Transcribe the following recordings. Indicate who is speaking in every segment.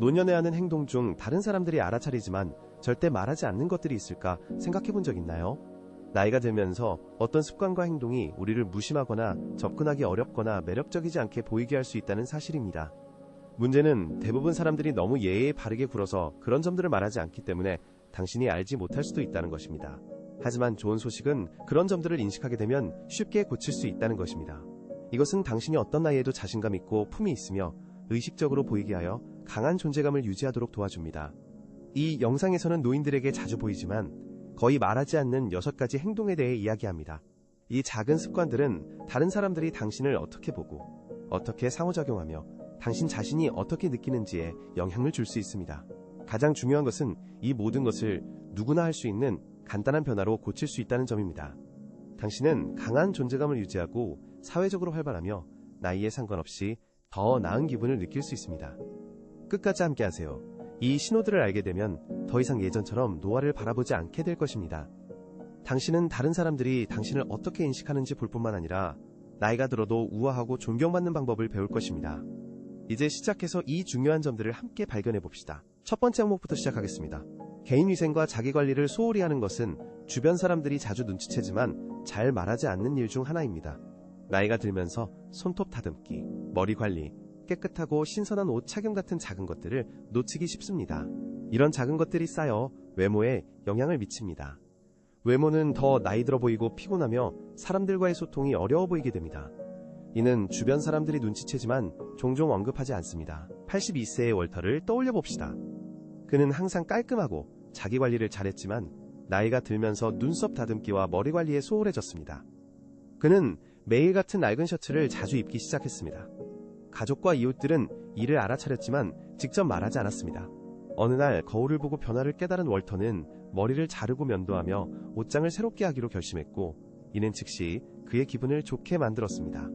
Speaker 1: 노년에 하는 행동 중 다른 사람들이 알아차리지만 절대 말하지 않는 것들이 있을까 생각해 본 적 있나요? 나이가 들면서 어떤 습관과 행동이 우리를 무심하거나 접근하기 어렵거나 매력적이지 않게 보이게 할 수 있다는 사실입니다. 문제는 대부분 사람들이 너무 예의에 바르게 굴어서 그런 점들을 말하지 않기 때문에 당신이 알지 못할 수도 있다는 것입니다. 하지만 좋은 소식은 그런 점들을 인식하게 되면 쉽게 고칠 수 있다는 것입니다. 이것은 당신이 어떤 나이에도 자신감 있고 품이 있으며 의식적으로 보이게 하여 강한 존재감을 유지하도록 도와줍니다. 이 영상에서는 노인들에게 자주 보이지만 거의 말하지 않는 여섯 가지 행동에 대해 이야기합니다. 이 작은 습관들은 다른 사람들이 당신을 어떻게 보고 어떻게 상호작용하며 당신 자신이 어떻게 느끼는지에 영향을 줄 수 있습니다. 가장 중요한 것은 이 모든 것을 누구나 할 수 있는 간단한 변화로 고칠 수 있다는 점입니다. 당신은 강한 존재감을 유지하고 사회적으로 활발하며 나이에 상관없이 더 나은 기분을 느낄 수 있습니다. 끝까지 함께 하세요. 이 신호들을 알게 되면 더 이상 예전처럼 노화를 바라보지 않게 될 것입니다. 당신은 다른 사람들이 당신을 어떻게 인식하는지 볼 뿐만 아니라 나이가 들어도 우아하고 존경받는 방법을 배울 것입니다. 이제 시작해서 이 중요한 점들을 함께 발견해 봅시다. 첫 번째 항목부터 시작하겠습니다. 개인위생과 자기관리를 소홀히 하는 것은 주변 사람들이 자주 눈치채지만 잘 말하지 않는 일 중 하나입니다. 나이가 들면서 손톱 다듬기, 머리 관리, 깨끗하고 신선한 옷 착용 같은 작은 것들을 놓치기 쉽습니다. 이런 작은 것들이 쌓여 외모에 영향을 미칩니다. 외모는 더 나이 들어 보이고 피곤하며 사람들과의 소통이 어려워 보이게 됩니다. 이는 주변 사람들이 눈치채지만 종종 언급하지 않습니다. 82세의 월터를 떠올려 봅시다. 그는 항상 깔끔하고 자기 관리를 잘했지만 나이가 들면서 눈썹 다듬기와 머리 관리에 소홀해졌습니다. 그는 매일 같은 낡은 셔츠를 자주 입기 시작했습니다. 가족과 이웃들은 이를 알아차렸지만 직접 말하지 않았습니다. 어느 날 거울을 보고 변화를 깨달은 월터는 머리를 자르고 면도하며 옷장을 새롭게 하기로 결심했고 이는 즉시 그의 기분을 좋게 만들었습니다.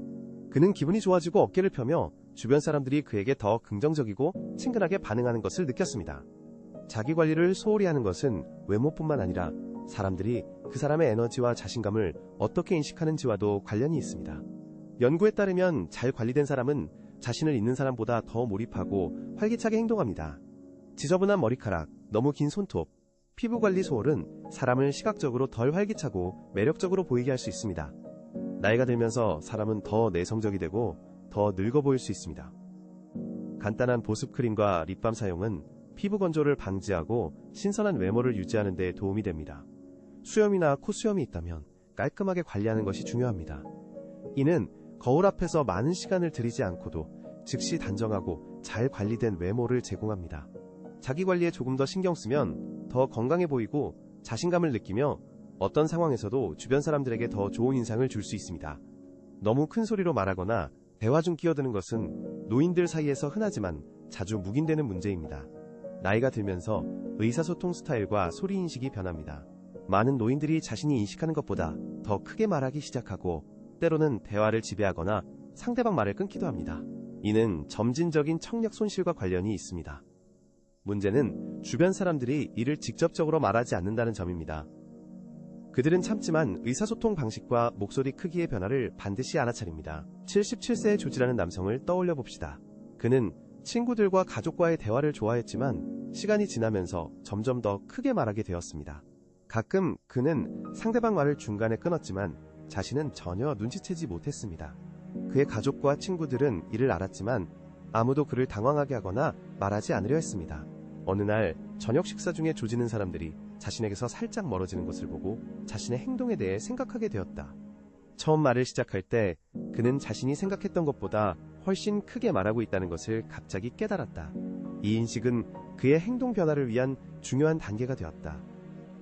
Speaker 1: 그는 기분이 좋아지고 어깨를 펴며 주변 사람들이 그에게 더 긍정적이고 친근하게 반응하는 것을 느꼈습니다. 자기 관리를 소홀히 하는 것은 외모뿐만 아니라 사람들이 그 사람의 에너지와 자신감을 어떻게 인식하는지와도 관련이 있습니다. 연구에 따르면 잘 관리된 사람은 자신을 있는 사람보다 더 몰입하고 활기차게 행동합니다. 지저분한 머리카락, 너무 긴 손톱, 피부 관리 소홀은 사람을 시각적으로 덜 활기차고 매력적으로 보이게 할 수 있습니다. 나이가 들면서 사람은 더 내성적이 되고 더 늙어 보일 수 있습니다. 간단한 보습 크림과 립밤 사용은 피부 건조를 방지하고 신선한 외모를 유지하는 데 도움이 됩니다. 수염이나 코수염이 있다면 깔끔하게 관리하는 것이 중요합니다. 이는 거울 앞에서 많은 시간을 들이지 않고도 즉시 단정하고 잘 관리된 외모를 제공합니다. 자기 관리에 조금 더 신경 쓰면 더 건강해 보이고 자신감을 느끼며 어떤 상황에서도 주변 사람들에게 더 좋은 인상을 줄 수 있습니다. 너무 큰 소리로 말하거나 대화 중 끼어드는 것은 노인들 사이에서 흔하지만 자주 묵인되는 문제입니다. 나이가 들면서 의사소통 스타일과 소리 인식이 변합니다. 많은 노인들이 자신이 인식하는 것보다 더 크게 말하기 시작하고 때로는 대화를 지배하거나 상대방 말을 끊기도 합니다. 이는 점진적인 청력 손실과 관련이 있습니다. 문제는 주변 사람들이 이를 직접적으로 말하지 않는다는 점입니다. 그들은 참지만 의사소통 방식과 목소리 크기의 변화를 반드시 알아차립니다. 77세의 조지라는 남성을 떠올려 봅시다. 그는 친구들과 가족과의 대화를 좋아했지만 시간이 지나면서 점점 더 크게 말하게 되었습니다. 가끔 그는 상대방 말을 중간에 끊었지만 자신은 전혀 눈치채지 못했습니다. 그의 가족과 친구들은 이를 알았지만 아무도 그를 당황하게 하거나 말하지 않으려 했습니다. 어느 날 저녁 식사 중에 조지는 사람들이 자신에게서 살짝 멀어지는 것을 보고 자신의 행동에 대해 생각하게 되었다. 처음 말을 시작할 때 그는 자신이 생각했던 것보다 훨씬 크게 말하고 있다는 것을 갑자기 깨달았다. 이 인식은 그의 행동 변화를 위한 중요한 단계가 되었다.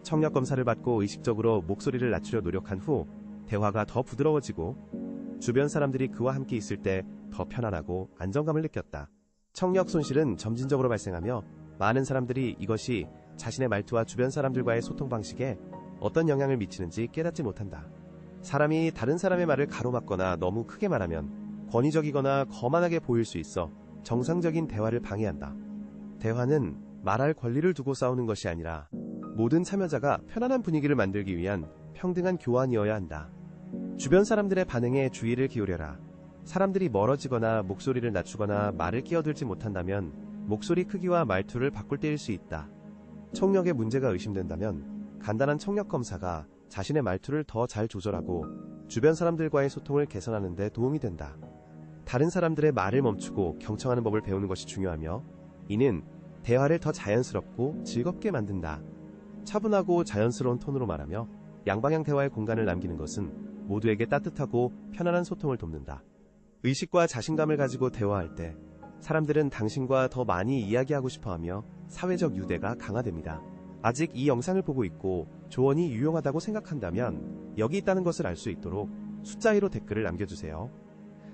Speaker 1: 청력 검사를 받고 의식적으로 목소리를 낮추려 노력한 후 대화가 더 부드러워지고 주변 사람들이 그와 함께 있을 때 더 편안하고 안정감을 느꼈다. 청력 손실은 점진적으로 발생하며 많은 사람들이 이것이 자신의 말투와 주변 사람들과의 소통 방식에 어떤 영향을 미치는지 깨닫지 못한다. 사람이 다른 사람의 말을 가로막거나 너무 크게 말하면 권위적이거나 거만하게 보일 수 있어 정상적인 대화를 방해한다. 대화는 말할 권리를 두고 싸우는 것이 아니라 모든 참여자가 편안한 분위기를 만들기 위한 평등한 교환이어야 한다. 주변 사람들의 반응에 주의를 기울여라. 사람들이 멀어지거나 목소리를 낮추거나 말을 끼어들지 못한다면 목소리 크기와 말투를 바꿀 때일 수 있다. 청력에 문제가 의심된다면 간단한 청력 검사가 자신의 말투를 더 잘 조절하고 주변 사람들과의 소통을 개선하는 데 도움이 된다. 다른 사람들의 말을 멈추고 경청하는 법을 배우는 것이 중요하며 이는 대화를 더 자연스럽고 즐겁게 만든다. 차분하고 자연스러운 톤으로 말하며 양방향 대화의 공간을 남기는 것은 모두에게 따뜻하고 편안한 소통을 돕는다. 의식과 자신감을 가지고 대화할 때 사람들은 당신과 더 많이 이야기하고 싶어 하며 사회적 유대가 강화됩니다. 아직 이 영상을 보고 있고 조언이 유용하다고 생각한다면 여기 있다는 것을 알 수 있도록 숫자 1로 댓글을 남겨주세요.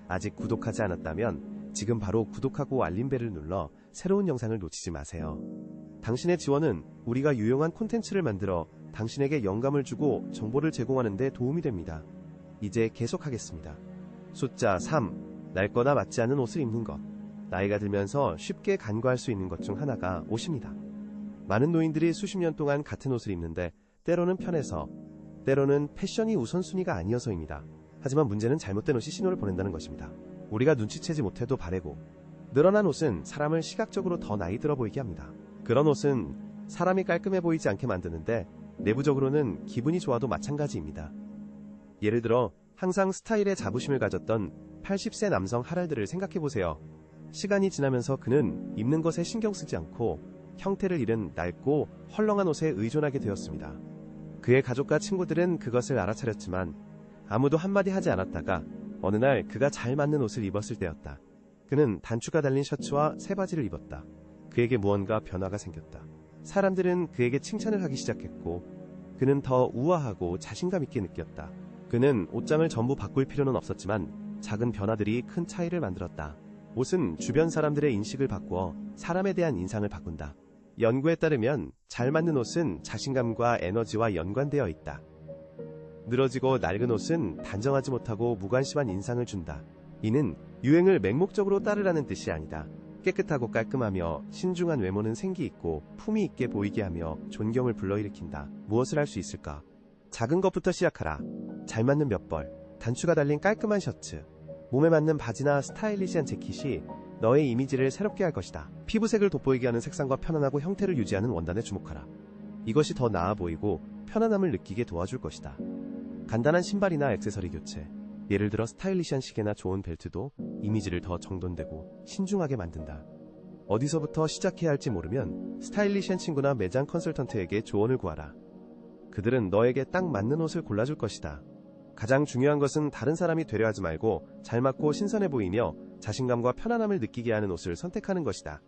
Speaker 1: 아직 구독하지 않았다면 지금 바로 구독하고 알림벨을 눌러 새로운 영상을 놓치지 마세요. 당신의 지원은 우리가 유용한 콘텐츠를 만들어 당신에게 영감을 주고 정보를 제공하는 데 도움이 됩니다. 이제 계속하겠습니다. 숫자 3. 낡거나 맞지 않은 옷을 입는 것. 나이가 들면서 쉽게 간과할 수 있는 것 중 하나가 옷입니다. 많은 노인들이 수십 년 동안 같은 옷을 입는데 때로는 편해서 때로는 패션이 우선순위가 아니어서입니다. 하지만 문제는 잘못된 옷이 신호를 보낸다는 것입니다. 우리가 눈치채지 못해도 바래고 늘어난 옷은 사람을 시각적으로 더 나이 들어 보이게 합니다. 그런 옷은 사람이 깔끔해 보이지 않게 만드는데 내부적으로는 기분이 좋아도 마찬가지입니다. 예를 들어 항상 스타일에 자부심을 가졌던 80세 남성 하랄드를 생각해 보세요. 시간이 지나면서 그는 입는 것에 신경 쓰지 않고 형태를 잃은 낡고 헐렁한 옷에 의존하게 되었습니다. 그의 가족과 친구들은 그것을 알아차렸지만 아무도 한마디 하지 않았다가 어느 날 그가 잘 맞는 옷을 입었을 때였다. 그는 단추가 달린 셔츠와 새 바지를 입었다. 그에게 무언가 변화가 생겼다. 사람들은 그에게 칭찬을 하기 시작했고 그는 더 우아하고 자신감 있게 느꼈다. 그는 옷장을 전부 바꿀 필요는 없었지만 작은 변화들이 큰 차이를 만들었다. 옷은 주변 사람들의 인식을 바꾸어 사람에 대한 인상을 바꾼다. 연구에 따르면 잘 맞는 옷은 자신감과 에너지와 연관되어 있다. 늘어지고 낡은 옷은 단정하지 못하고 무관심한 인상을 준다. 이는 유행을 맹목적으로 따르라는 뜻이 아니다. 깨끗하고 깔끔하며 신중한 외모는 생기 있고 품위 있게 보이게 하며 존경을 불러일으킨다. 무엇을 할 수 있을까? 작은 것부터 시작하라. 잘 맞는 몇 벌, 단추가 달린 깔끔한 셔츠, 몸에 맞는 바지나 스타일리시한 재킷이 너의 이미지를 새롭게 할 것이다. 피부색을 돋보이게 하는 색상과 편안하고 형태를 유지하는 원단에 주목하라. 이것이 더 나아 보이고 편안함을 느끼게 도와줄 것이다. 간단한 신발이나 액세서리 교체, 예를 들어 스타일리시한 시계나 좋은 벨트도 이미지를 더 정돈되고 신중하게 만든다. 어디서부터 시작해야 할지 모르면 스타일리시한 친구나 매장 컨설턴트에게 조언을 구하라. 그들은 너에게 딱 맞는 옷을 골라줄 것이다. 가장 중요한 것은 다른 사람이 되려 하지 말고 잘 맞고 신선해 보이며 자신감과 편안함을 느끼게 하는 옷을 선택하는 것이다.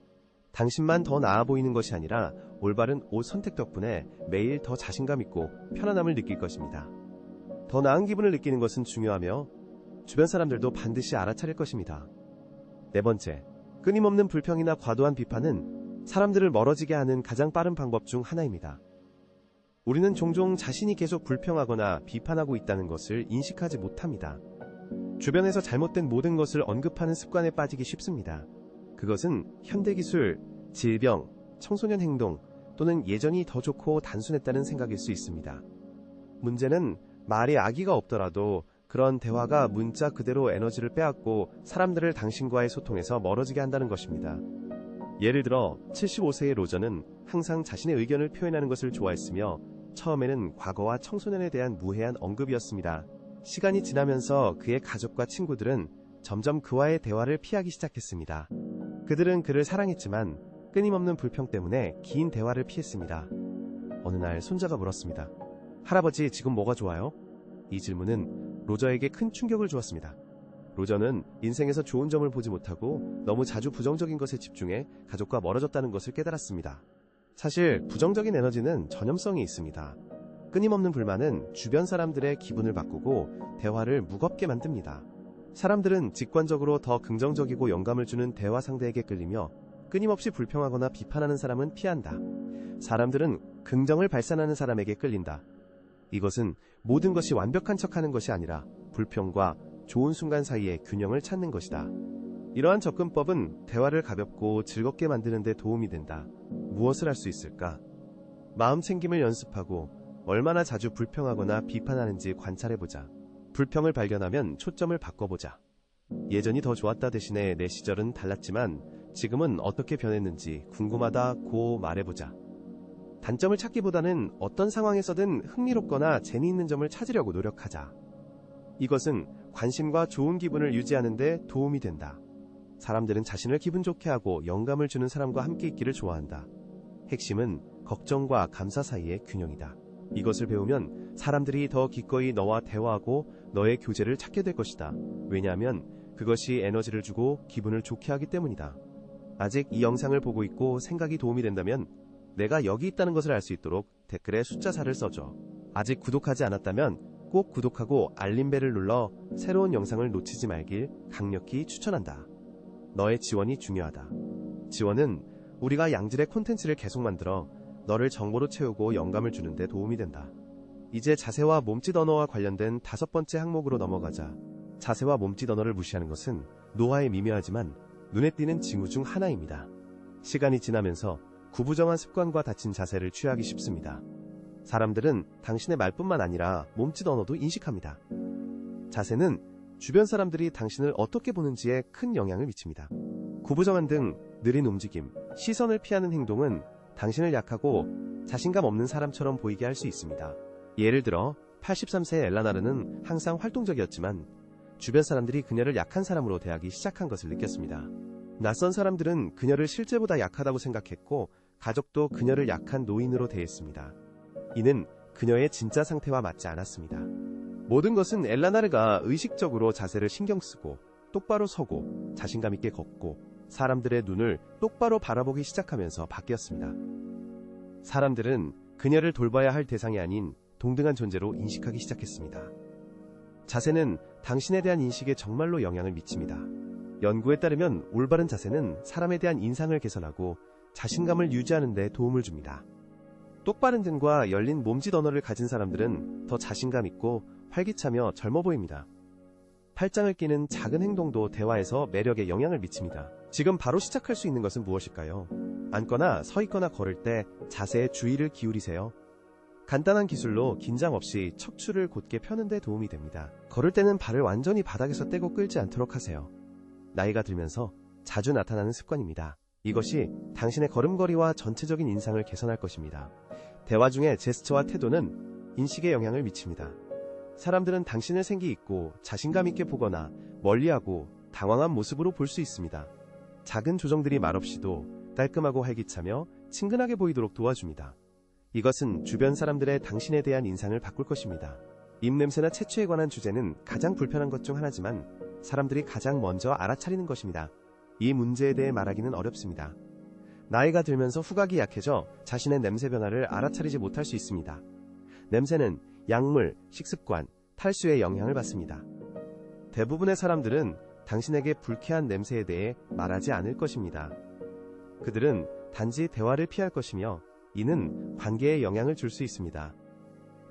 Speaker 1: 당신만 더 나아 보이는 것이 아니라 올바른 옷 선택 덕분에 매일 더 자신감 있고 편안함을 느낄 것입니다. 더 나은 기분을 느끼는 것은 중요하며 주변 사람들도 반드시 알아차릴 것입니다. 네 번째, 끊임없는 불평이나 과도한 비판은 사람들을 멀어지게 하는 가장 빠른 방법 중 하나입니다. 우리는 종종 자신이 계속 불평하거나 비판하고 있다는 것을 인식하지 못합니다. 주변에서 잘못된 모든 것을 언급하는 습관에 빠지기 쉽습니다. 그것은 현대기술, 질병, 청소년 행동 또는 예전이 더 좋고 단순했다는 생각일 수 있습니다. 문제는 말이 아기가 없더라도 그런 대화가 문자 그대로 에너지를 빼앗고 사람들을 당신과의 소통에서 멀어지게 한다는 것입니다. 예를 들어 75세의 로저는 항상 자신의 의견을 표현하는 것을 좋아했으며 처음에는 과거와 청소년에 대한 무해한 언급이었습니다. 시간이 지나면서 그의 가족과 친구들은 점점 그와의 대화를 피하기 시작했습니다. 그들은 그를 사랑했지만 끊임없는 불평 때문에 긴 대화를 피했습니다. 어느 날 손자가 물었습니다. 할아버지, 지금 뭐가 좋아요? 이 질문은 로저에게 큰 충격을 주었습니다. 로저는 인생에서 좋은 점을 보지 못하고 너무 자주 부정적인 것에 집중해 가족과 멀어졌다는 것을 깨달았습니다. 사실 부정적인 에너지는 전염성이 있습니다. 끊임없는 불만은 주변 사람들의 기분을 바꾸고 대화를 무겁게 만듭니다. 사람들은 직관적으로 더 긍정적이고 영감을 주는 대화 상대에게 끌리며 끊임없이 불평하거나 비판하는 사람은 피한다. 사람들은 긍정을 발산하는 사람에게 끌린다. 이것은 모든 것이 완벽한 척하는 것이 아니라 불평과 좋은 순간 사이의 균형을 찾는 것이다. 이러한 접근법은 대화를 가볍고 즐겁게 만드는 데 도움이 된다. 무엇을 할 수 있을까? 마음 챙김을 연습하고 얼마나 자주 불평하거나 비판하는지 관찰해보자. 불평을 발견하면 초점을 바꿔보자. 예전이 더 좋았다 대신에 내 시절은 달랐지만 지금은 어떻게 변했는지 궁금하다고 말해보자. 단점을 찾기보다는 어떤 상황에서든 흥미롭거나 재미있는 점을 찾으려고 노력하자. 이것은 관심과 좋은 기분을 유지하는데 도움이 된다. 사람들은 자신을 기분 좋게 하고 영감을 주는 사람과 함께 있기를 좋아한다. 핵심은 걱정과 감사 사이의 균형이다. 이것을 배우면 사람들이 더 기꺼이 너와 대화하고 너의 교제를 찾게 될 것이다. 왜냐하면 그것이 에너지를 주고 기분을 좋게 하기 때문이다. 아직 이 영상을 보고 있고 생각이 도움이 된다면 내가 여기 있다는 것을 알 수 있도록 댓글에 숫자 4를 써줘. 아직 구독하지 않았다면 꼭 구독하고 알림벨을 눌러 새로운 영상을 놓치지 말길 강력히 추천한다. 너의 지원이 중요하다. 지원은 우리가 양질의 콘텐츠를 계속 만들어 너를 정보로 채우고 영감을 주는데 도움이 된다. 이제 자세와 몸짓 언어와 관련된 다섯 번째 항목으로 넘어가자. 자세와 몸짓 언어를 무시하는 것은 노화에 미묘하지만 눈에 띄는 징후 중 하나입니다. 시간이 지나면서 구부정한 습관과 다친 자세를 취하기 쉽습니다. 사람들은 당신의 말뿐만 아니라 몸짓 언어도 인식합니다. 자세는 주변 사람들이 당신을 어떻게 보는지에 큰 영향을 미칩니다. 구부정한 등 느린 움직임, 시선을 피하는 행동은 당신을 약하고 자신감 없는 사람처럼 보이게 할 수 있습니다. 예를 들어 83세의 엘라나르는 항상 활동적이었지만 주변 사람들이 그녀를 약한 사람으로 대하기 시작한 것을 느꼈습니다. 낯선 사람들은 그녀를 실제보다 약하다고 생각했고 가족도 그녀를 약한 노인으로 대했습니다. 이는 그녀의 진짜 상태와 맞지 않았습니다. 모든 것은 엘라나르가 의식적으로 자세를 신경 쓰고 똑바로 서고 자신감 있게 걷고 사람들의 눈을 똑바로 바라보기 시작하면서 바뀌었습니다. 사람들은 그녀를 돌봐야 할 대상이 아닌 동등한 존재로 인식하기 시작했습니다. 자세는 당신에 대한 인식에 정말로 영향을 미칩니다. 연구에 따르면 올바른 자세는 사람에 대한 인상을 개선하고 자신감을 유지하는 데 도움을 줍니다. 똑바른 등과 열린 몸짓 언어를 가진 사람들은 더 자신감 있고 활기차며 젊어 보입니다. 팔짱을 끼는 작은 행동도 대화에서 매력에 영향을 미칩니다. 지금 바로 시작할 수 있는 것은 무엇일까요? 앉거나 서 있거나 걸을 때 자세에 주의를 기울이세요. 간단한 기술로 긴장 없이 척추를 곧게 펴는 데 도움이 됩니다. 걸을 때는 발을 완전히 바닥에서 떼고 끌지 않도록 하세요. 나이가 들면서 자주 나타나는 습관입니다. 이것이 당신의 걸음걸이와 전체적인 인상을 개선할 것입니다. 대화 중에 제스처와 태도는 인식에 영향을 미칩니다. 사람들은 당신을 생기 있고 자신감 있게 보거나 멀리하고 당황한 모습으로 볼 수 있습니다. 작은 조정들이 말없이도 깔끔하고 활기차며 친근하게 보이도록 도와줍니다. 이것은 주변 사람들의 당신에 대한 인상을 바꿀 것입니다. 입냄새나 체취에 관한 주제는 가장 불편한 것 중 하나지만 사람들이 가장 먼저 알아차리는 것입니다. 이 문제에 대해 말하기는 어렵습니다. 나이가 들면서 후각이 약해져 자신의 냄새 변화를 알아차리지 못할 수 있습니다. 냄새는 약물, 식습관, 탈수의 영향을 받습니다. 대부분의 사람들은 당신에게 불쾌한 냄새에 대해 말하지 않을 것입니다. 그들은 단지 대화를 피할 것이며 이는 관계에 영향을 줄 수 있습니다.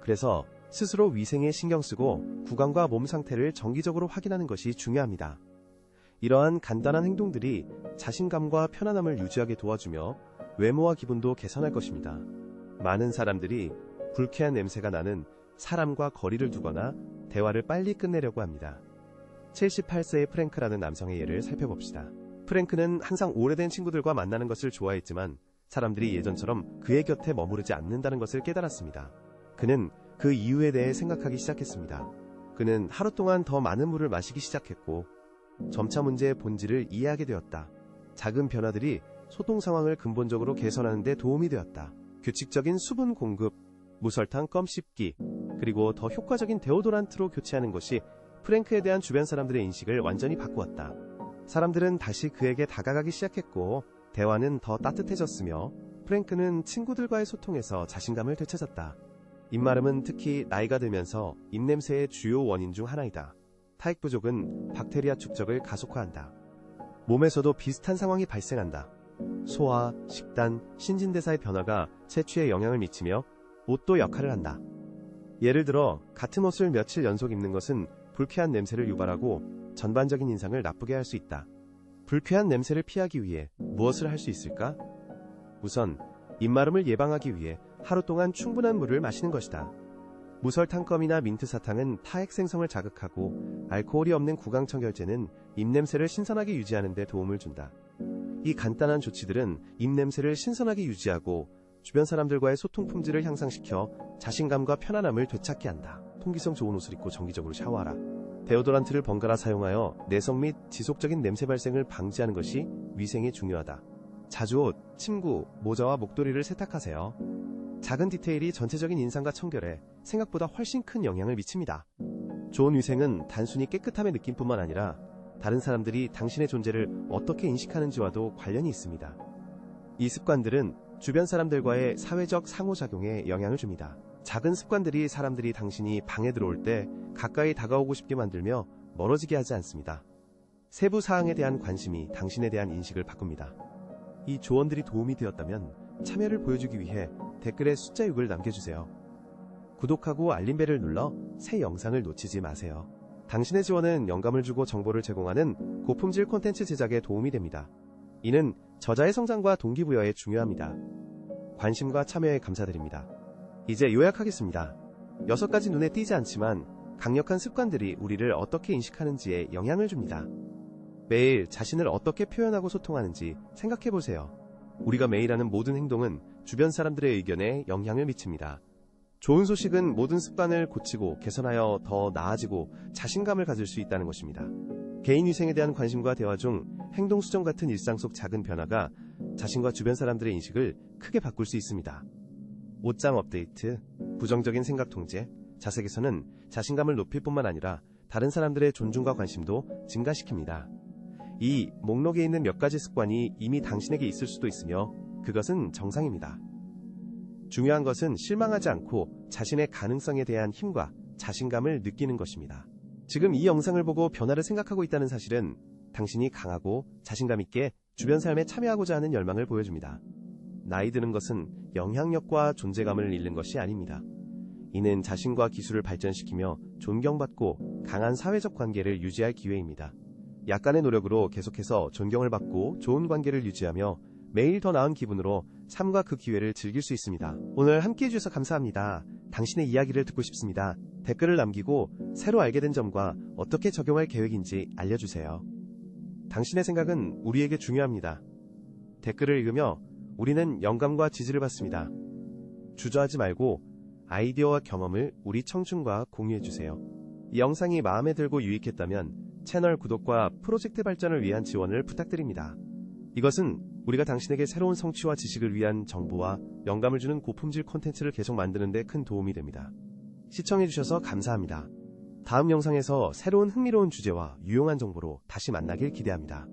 Speaker 1: 그래서 스스로 위생에 신경 쓰고 구강과 몸 상태를 정기적으로 확인하는 것이 중요합니다. 이러한 간단한 행동들이 자신감과 편안함을 유지하게 도와주며 외모와 기분도 개선할 것입니다. 많은 사람들이 불쾌한 냄새가 나는 사람과 거리를 두거나 대화를 빨리 끝내려고 합니다. 78세의 프랭크라는 남성의 예를 살펴봅시다. 프랭크는 항상 오래된 친구들과 만나는 것을 좋아했지만 사람들이 예전처럼 그의 곁에 머무르지 않는다는 것을 깨달았습니다. 그는 그 이유에 대해 생각하기 시작했습니다. 그는 하루 동안 더 많은 물을 마시기 시작했고 점차 문제의 본질을 이해하게 되었다. 작은 변화들이 소통 상황을 근본적으로 개선하는 데 도움이 되었다. 규칙적인 수분 공급, 무설탕 껌 씹기, 그리고 더 효과적인 데오도란트로 교체하는 것이 프랭크에 대한 주변 사람들의 인식을 완전히 바꾸었다. 사람들은 다시 그에게 다가가기 시작했고 대화는 더 따뜻해졌으며 프랭크는 친구들과의 소통에서 자신감을 되찾았다. 입마름은 특히 나이가 들면서 입냄새의 주요 원인 중 하나이다. 타액 부족은 박테리아 축적을 가속화한다. 몸에서도 비슷한 상황이 발생한다. 소화, 식단, 신진대사의 변화가 체취에 영향을 미치며 옷도 역할을 한다. 예를 들어 같은 옷을 며칠 연속 입는 것은 불쾌한 냄새를 유발하고 전반적인 인상을 나쁘게 할 수 있다. 불쾌한 냄새를 피하기 위해 무엇을 할 수 있을까? 우선 입마름을 예방하기 위해 하루 동안 충분한 물을 마시는 것이다. 무설탕껌이나 민트 사탕은 타액 생성을 자극하고 알코올이 없는 구강청결제는 입냄새를 신선하게 유지하는 데 도움을 준다. 이 간단한 조치들은 입냄새를 신선하게 유지하고 주변 사람들과의 소통 품질을 향상시켜 자신감과 편안함을 되찾게 한다. 통기성 좋은 옷을 입고 정기적으로 샤워하라. 데오도란트를 번갈아 사용하여 내성 및 지속적인 냄새 발생을 방지하는 것이 위생에 중요하다. 자주 옷, 침구, 모자와 목도리를 세탁하세요. 작은 디테일이 전체적인 인상과 청결에 생각보다 훨씬 큰 영향을 미칩니다. 좋은 위생은 단순히 깨끗함의 느낌뿐만 아니라 다른 사람들이 당신의 존재를 어떻게 인식하는지와도 관련이 있습니다. 이 습관들은 주변 사람들과의 사회적 상호작용에 영향을 줍니다. 작은 습관들이 사람들이 당신이 방에 들어올 때 가까이 다가오고 싶게 만들며 멀어지게 하지 않습니다. 세부 사항에 대한 관심이 당신에 대한 인식을 바꿉니다. 이 조언들이 도움이 되었다면 참여를 보여주기 위해 댓글에 숫자 6을 남겨주세요. 구독하고 알림벨을 눌러 새 영상을 놓치지 마세요. 당신의 지원은 영감을 주고 정보를 제공하는 고품질 콘텐츠 제작에 도움이 됩니다. 이는 저자의 성장과 동기부여에 중요합니다. 관심과 참여에 감사드립니다. 이제 요약하겠습니다. 여섯 가지 눈에 띄지 않지만 강력한 습관들이 우리를 어떻게 인식하는지에 영향을 줍니다. 매일 자신을 어떻게 표현하고 소통하는지 생각해 보세요. 우리가 매일 하는 모든 행동은 주변 사람들의 의견에 영향을 미칩니다. 좋은 소식은 모든 습관을 고치고 개선하여 더 나아지고 자신감을 가질 수 있다는 것입니다. 개인 위생에 대한 관심과 대화 중 행동 수정 같은 일상 속 작은 변화가 자신과 주변 사람들의 인식을 크게 바꿀 수 있습니다. 옷장 업데이트, 부정적인 생각 통제, 자색에서는 자신감을 높일 뿐만 아니라 다른 사람들의 존중과 관심도 증가시킵니다. 이 목록에 있는 몇 가지 습관이 이미 당신에게 있을 수도 있으며 그것은 정상입니다. 중요한 것은 실망하지 않고 자신의 가능성에 대한 힘과 자신감을 느끼는 것입니다. 지금 이 영상을 보고 변화를 생각하고 있다는 사실은 당신이 강하고 자신감 있게 주변 삶에 참여하고자 하는 열망을 보여줍니다. 나이 드는 것은 영향력과 존재감을 잃는 것이 아닙니다. 이는 자신과 기술을 발전시키며 존경받고 강한 사회적 관계를 유지할 기회입니다. 약간의 노력으로 계속해서 존경을 받고 좋은 관계를 유지하며 매일 더 나은 기분으로 삶과 그 기회를 즐길 수 있습니다. 오늘 함께 해주셔서 감사합니다. 당신의 이야기를 듣고 싶습니다. 댓글을 남기고 새로 알게 된 점과 어떻게 적용할 계획인지 알려주세요. 당신의 생각은 우리에게 중요합니다. 댓글을 읽으며 우리는 영감과 지지를 받습니다. 주저하지 말고 아이디어와 경험을 우리 청춘과 공유해주세요. 이 영상이 마음에 들고 유익했다면 채널 구독과 프로젝트 발전을 위한 지원을 부탁드립니다. 이것은 우리가 당신에게 새로운 성취와 지식을 위한 정보와 영감을 주는 고품질 콘텐츠를 계속 만드는 데 큰 도움이 됩니다. 시청해주셔서 감사합니다. 다음 영상에서 새로운 흥미로운 주제와 유용한 정보로 다시 만나길 기대합니다.